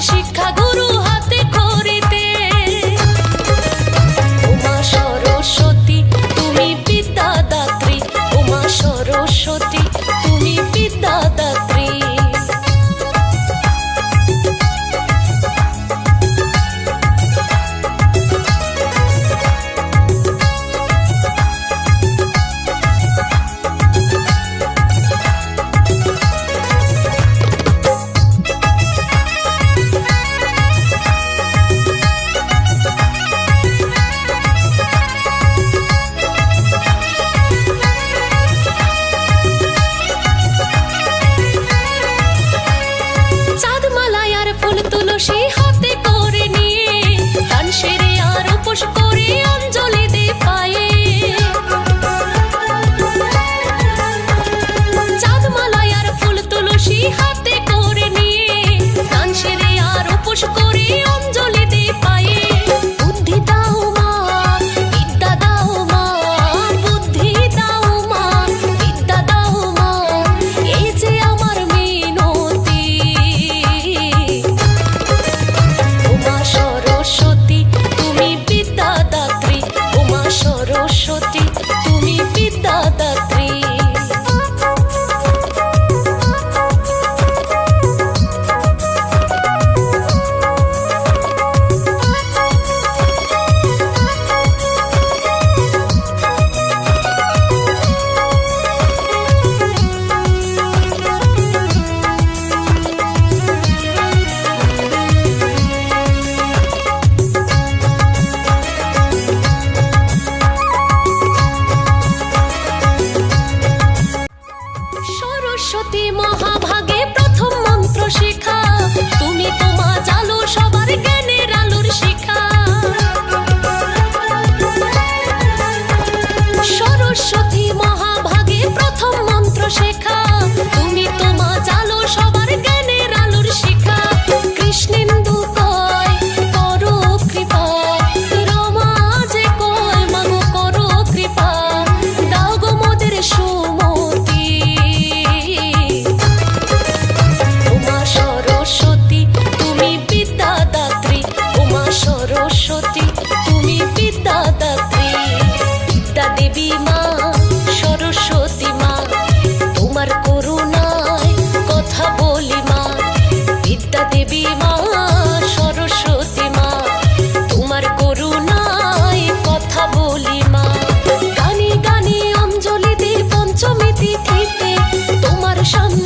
শিক্ষা হাতে করিতে উমা সরস্বতী তুমি পিতা দাত্রী উমা সরস্বতী শক্তি মহা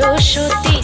সরস্বতী